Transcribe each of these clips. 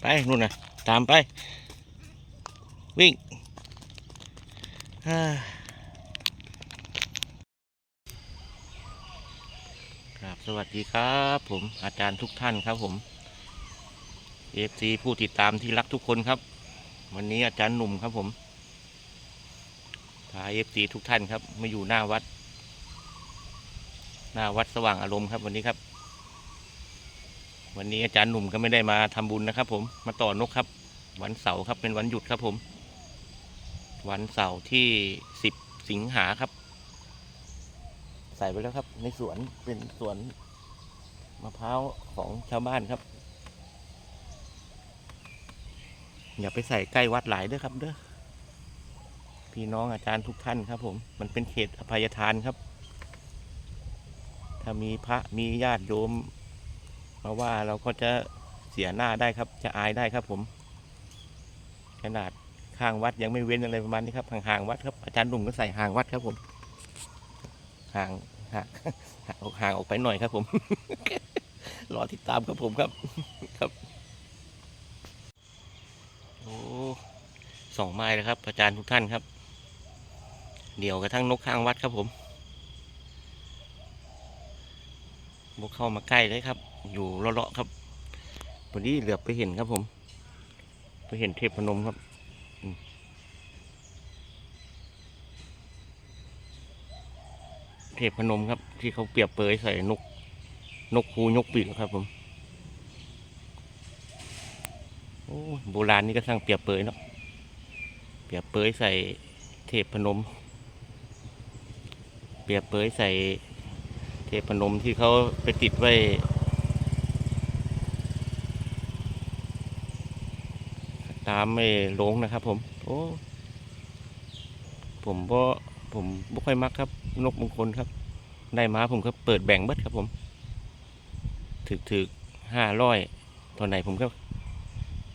ไปนู่นนะตามไป วิ่งครับสวัสดีครับผมอาจารย์ทุกท่านครับผมเอฟซีผู้ติดตามที่รักทุกคนครับ วันนี้อาจารย์หนุ่มครับผมพาเอฟซีทุกท่านครับมาอยู่หน้าวัด หน้าวัดสว่างอารมณ์ครับวันนี้ครับ วันนี้อาจารย์หนุ่มก็ไม่ได้มาทำบุญนะครับ ผมมาต่อนกครับ วันเสาร์ครับเป็นวันหยุดครับผม วันเสาร์ที่สิบสิงหาครับ ใส่ไปแล้วครับ ในสวนเป็นสวนมะพร้าวของชาวบ้านครับ อย่าไปใส่ใกล้วัดหลายเด้อครับเด้อพี่น้องอาจารย์ทุกท่านครับ ผม มันเป็นเขตอภัยทานครับ ถ้ามีพระมีญาติโยม มาะว่าเราก็จะเสียหน้าได้ครับ จะอายได้ครับผม ขนาดข้างวัดยังไม่เว้นอะไรประมาณนี้ครับห่างๆวัดครับอาจารย์หนุ่มก็ใส่ห่างวัดครับผม ห่างห่างห่างออกห่างออกไปหน่อยครับผม รอติดตามครับผมครับครับโอ้สองไม้แล้วครับ อาจารย์ทุกท่านครับ เดี่ยวกระทั่งนกข้างวัดครับผมบุกเข้ามาใกล้เลยครับ อยู่เลาะๆครับวันนี้เหลือบไปเห็นครับผม ไปเห็นเทพพนมครับเทพพนมครับ ที่เขาเปรียบเปยใส่นก นกคูนกปีกครับผมโอ้โบราณนี่ก็สร้างเปรียบเปยเนาะเปรียบเปยใส่เทพพนม เปรียบเปยใส่เทพพนมที่เขาไปติดไว้ ตามไม่ลงนะครับ ผม โอ้ผมก็ผมบ่ค่อยมักครับ นกมงคลครับ ได้มาผมก็เปิดแบ่งเบิดครับผมถึกถึกห้าร้อยตอนไหนผมก็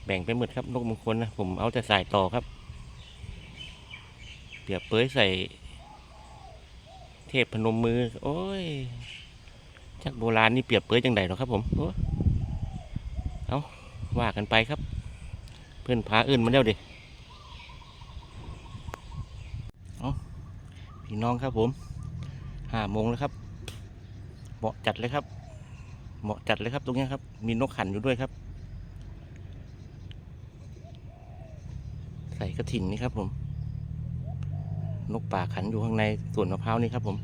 แบ่งไปหมดครับ นกมงคลนะผมเอาแต่สายต่อครับเปียบเปรยใส่ เทพพนมมือ โอ้ยจักโบราณนี่เปรียบเปรยจังไดหรอครับผมโอ้เอาว่ากันไปครับ เพื่อนพาอื่นมาแล้วดิเอาพี่น้องครับผมห้าโมงแล้วครับ เหมาะจัดเลยครับ เหมาะจัดเลยครับตรงนี้ครับ มีนกขันอยู่ด้วยครับ ใส่กระถิ่นนี่ครับผม นกป่าขันอยู่ข้างในสวนมะพร้าวนี่ครับผม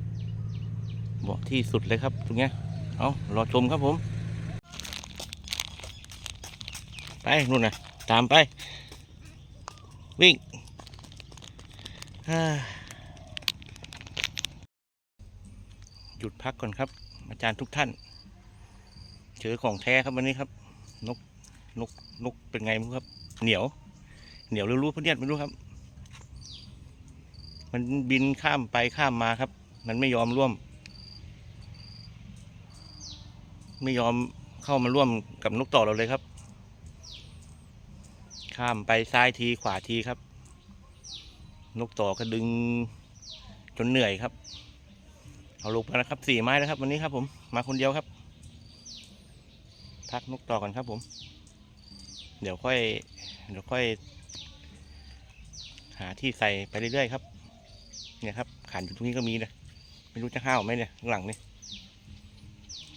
เหมาะที่สุดเลยครับตรงนี้เอารอชมครับผม ไปนู่นนะ ตามไป วิ่งหยุดพักก่อนครับ อาจารย์ทุกท่านเจอของแท้ครับวันนี้ครับ นกนกนกเป็นไงไม่รู้ครับ เหนียว เหนียวรู้ๆเพื่อนไม่รู้ครับ มันบินข้ามไปข้ามมาครับ มันไม่ยอมร่วม ไม่ยอมเข้ามาร่วมกับนกต่อเราเลยครับ ข้ามไปซ้ายทีขวาทีครับ นกต่อก็ดึงจนเหนื่อยครับ เอาลงไปแล้วครับสี่ไม้แล้วครับ วันนี้ครับ ผมมาคนเดียวครับ พักนกต่อก่อนครับ ผม เดี๋ยวค่อย เดี๋ยวค่อย หาที่ใส่ไปเรื่อยๆครับ เนี่ยครับขันอยู่ตรงนี้ก็มีนะไม่รู้จะห้าวไหมเนี่ยหลังนี่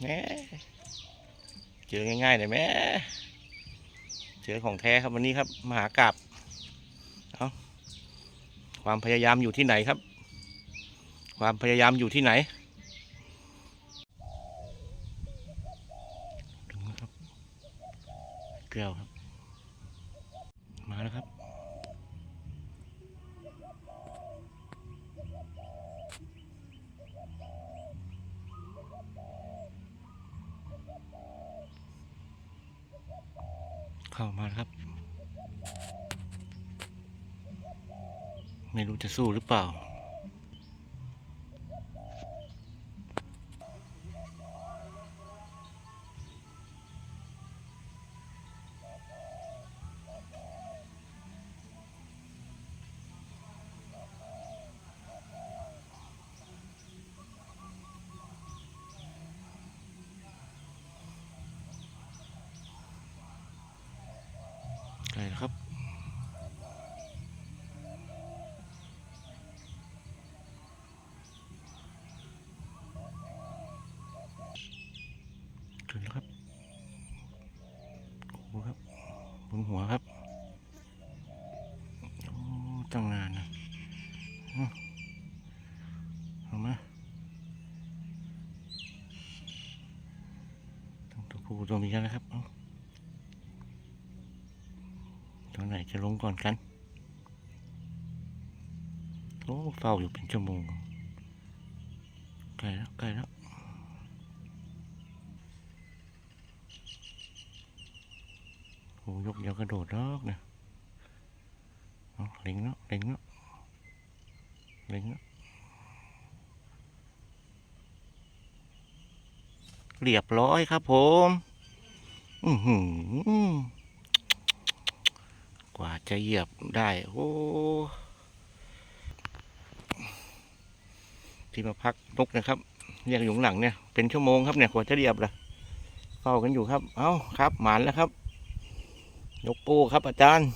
แหมเจอง่ายๆเลยแหม่ เจอของแท้ครับวันนี้ครับ มหากราบเอาความพยายามอยู่ที่ไหนครับ ความพยายามอยู่ที่ไหนถึงแล้วครับแก้วครับ มาแล้วครับ เข้ามาครับ ไม่รู้จะสู้หรือเปล่า ขึ้นแล้วครับโอ้ครับบนหัวครับโอ้ตั้งนานนะเอาเอามาต้องตัวผู้ตัวเมียนะครับเอาตัวไหนจะลงก่อนกันโอ้เฝ้าอยู่เป็นชั่วโมงใกล้แล้วใกล้แล้ว โอ้ยกเดียวกระโดดดอกเนี่ยเอาเล็งแล้วเล็งแล้วเล็งแล้วเรียบร้อยครับผม อือหือกว่าจะเหยียบได้ โอ้ ที่มาพักนกนะครับเรียกอยู่หลังเนี่ย เป็นชั่วโมงครับเนี่ยกว่าจะเหยียบละเฝ้ากันอยู่ครับ เอ้าครับ หมานแล้วครับ ยกปูครับอาจารย์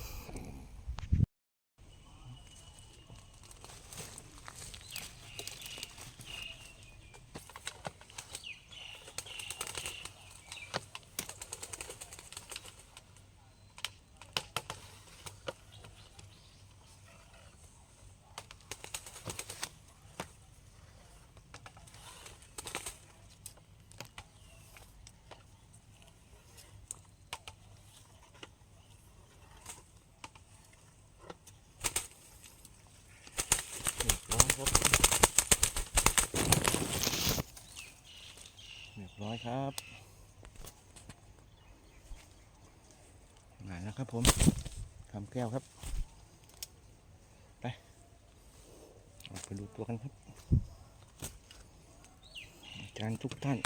เรียบร้อยครับเรียบร้อยครับมาแล้วครับผมทำแก้วครับ ไปออกไปดูตัวกันครับ อาจารย์ทุกท่าน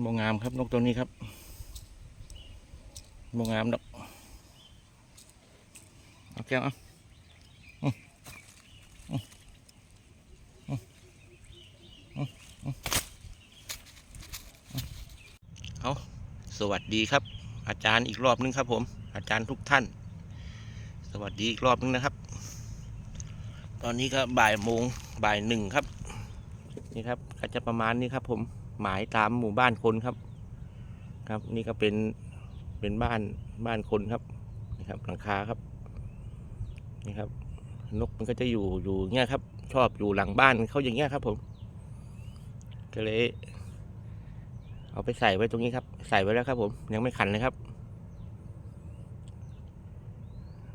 โมงามครับนกตัวนี้ครับโมงงามดอกเอาแก้วเอาเอาสวัสดีครับ อาจารย์อีกรอบนึงครับผม อาจารย์ทุกท่าน สวัสดีอีกรอบนึงนะครับ ตอนนี้ก็บ่ายโมงบ่ายหนึ่งครับ นี่ครับก็จะประมาณนี้ครับ ผมหมายตามหมู่บ้านคนครับ ครับ นี่ก็เป็นเป็นบ้านบ้านคนครับนี่ครับหลังคาครับ นี่ครับ นกมันก็จะอยู่อยู่เงี้ยครับ ชอบอยู่หลังบ้านเขาอย่างเงี้ยครับ ผมก็เลยเอาไปใส่ไว้ตรงนี้ครับ ใส่ไว้แล้วครับ ผมยังไม่ขันเลยครับ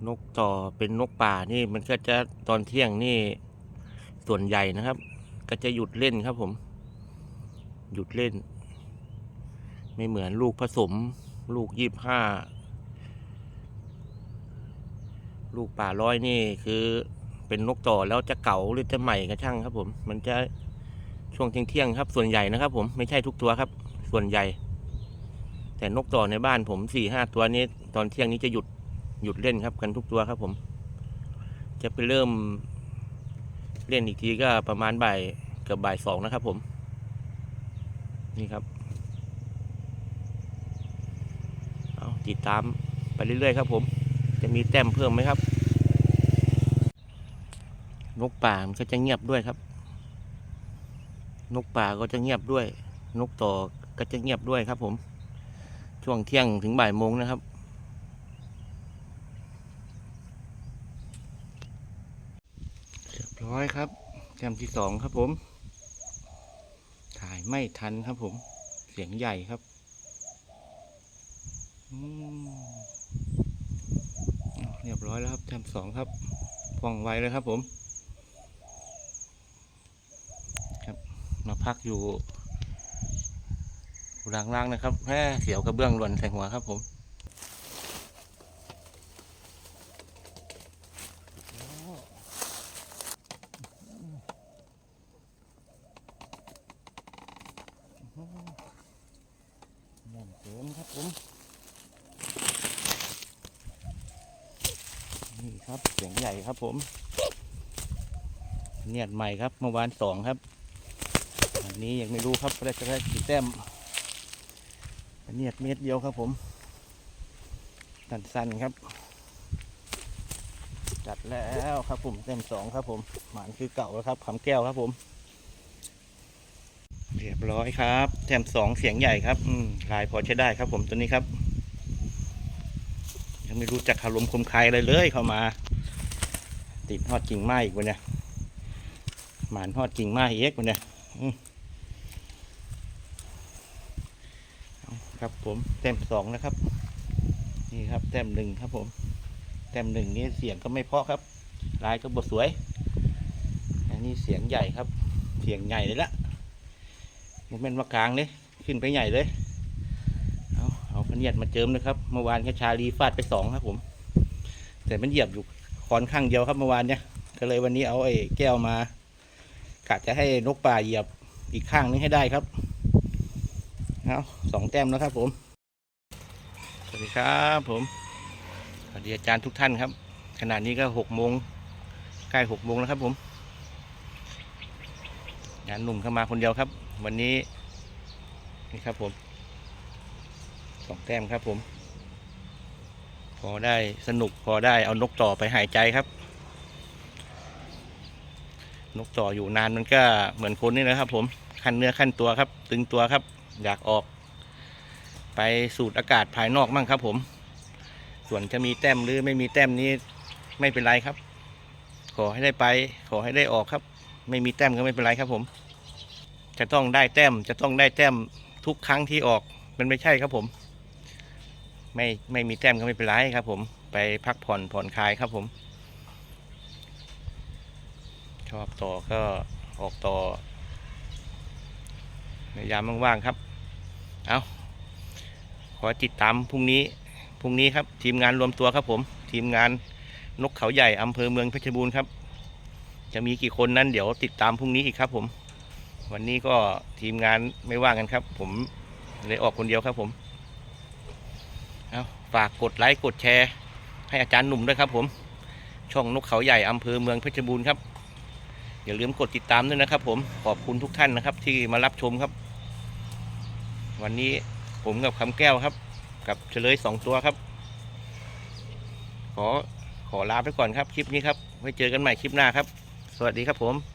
นกต่อเป็นนกป่านี่มันก็จะตอนเที่ยงนี่ส่วนใหญ่นะครับ ก็จะหยุดเล่นครับผม หยุดเล่น ไม่เหมือนลูกผสม ลูกยี่ห้าลูกป่าร้อยนี่คือเป็นนกต่อแล้วจะเก่าหรือจะใหม่ก็ช่างครับ ผม มันจะช่วงเที่ยงครับ ส่วนใหญ่นะครับ ผมไม่ใช่ทุกตัวครับ ส่วนใหญ่ แต่นกต่อในบ้านผมสี่ห้าตัวนี้ ตอนเที่ยงนี้จะหยุด หยุดเล่นครับกันทุกตัวครับผม จะไปเริ่มเล่นอีกทีก็ประมาณบ่ายเกือบบ่ายสองนะครับผม นี่ครับ เอาติดตามไปเรื่อยๆครับผม จะมีแต้มเพิ่มไหมครับ นกป่ามันก็จะเงียบด้วยครับ นกป่าก็จะเงียบด้วย นกต่อก็จะเงียบด้วยครับผม ช่วงเที่ยงถึงบ่ายโมงนะครับ เรียบร้ อยครับแต้มที่สองครับผม ถ่ายไม่ทันครับผม เสียงใหญ่ครับเรียบร้อยแล้วครับแต้มสองครับว่องไวเลยครับผม ครับ มาพักอยู่ล่างๆนะครับแม่เสียวกระเบื้องหล่นใส่หัวครับผม แน่นเกินครับผม นี่ครับเสียง ใหญ่ครับผมเนียดใหม่ครับเมื่อวานสองครับ อันนี้ยังไม่รู้ครับว่าจะได้กี่แต้มเนียดเม็ดเดียวครับผมสั้นๆครับ จัดแล้วครับผมเต็มสองครับผมหมานคือเก่าแล้วครับขำแก้วครับผม เรียบร้อยครับแถมสองเสียงใหญ่ครับอืมลายพอใช้ได้ครับผมตัวนี้ครับ ยังไม่รู้จักคารมคมคายอะไรเลยเข้ามา ติดฮอดกิ่งไม้อีกวันเนี่ยหมานฮอดกิ่งไม้เอ็กวันเนี่ยครับผมแต้มสองนะครับ นี่ครับแต้มหนึ่งครับผม แต้มหนึ่งนี่เสียงก็ไม่เพาะครับลายก็บทสวย อันนี้เสียงใหญ่ครับ เสียงใหญ่เลยละมันเป็นว่ากลางเลยขึ้นไปใหญ่เลยเอาเอาพเนียดมาเจิมนะครับ เมื่อวานแค่ชาลีฟาดไปสองครับผม แต่มันเหยียบอยู่ คอนข้างเดียวครับเมื่อวานเนี่ยก็เลยวันนี้เอาไอ้แก้วมากะจะให้นกป่าเหยียบอีกข้างนึงให้ได้ครับเอาสองแต้มแล้วครับผม สวัสดีครับผมสวัสดีอาจารย์ทุกท่านครับ ขณะนี้ก็หกโมงใกล้หกโมงแล้วครับผมงานหนุ่มเข้ามาคนเดียวครับ วันนี้นี่ครับผมสองแต้มครับผม พอได้สนุกพอได้เอานกต่อไปหายใจครับ นกต่ออยู่นานมันก็เหมือนคนนี่นะครับ ผมขั้นเนื้อขั้นตัวครับ ตึงตัวครับ อยากออก ไปสูดอากาศภายนอกมั่งครับ ผม ส่วนจะมีแต้มหรือไม่มีแต้มนี้ไม่เป็นไรครับ ขอให้ได้ไป ขอให้ได้ออกครับ ไม่มีแต้มก็ไม่เป็นไรครับ ผม จะต้องได้แต้มจะต้องได้แต้มทุกครั้งที่ออกมันไม่ใช่ครับผม ไม่ไม่มีแต้มก็ไม่เป็นไรครับ ผมไปพักผ่อนผ่อนคลายครับผมชอบต่อก็ออกต่อในยามว่างๆครับ เอาขอติดตามพรุ่งนี้พรุ่งนี้ครับ ทีมงานรวมตัวครับผม ทีมงานนกเขาใหญ่อำเภอเมืองเพชรบูรณ์ครับ จะมีกี่คนนั้นเดี๋ยวติดตามพรุ่งนี้อีกครับผม วันนี้ก็ทีมงานไม่ว่างกันครับ ผมเลยออกคนเดียวครับผม ฝากกดไลค์กดแชร์ ให้อาจารย์หนุ่มด้วยครับ ผม ช่องนกเขาใหญ่อำเภอเมืองเพชรบูรณ์ครับ อย่าลืมกดติดตามด้วยนะครับ ผมขอบคุณทุกท่านนะครับ ที่มารับชมครับ วันนี้ผมกับคำแก้วครับ กับเฉลยสองตัวครับ ขอขอลาไปก่อนครับ คลิปนี้ครับไว้เจอกันใหม่คลิปหน้าครับ สวัสดีครับผม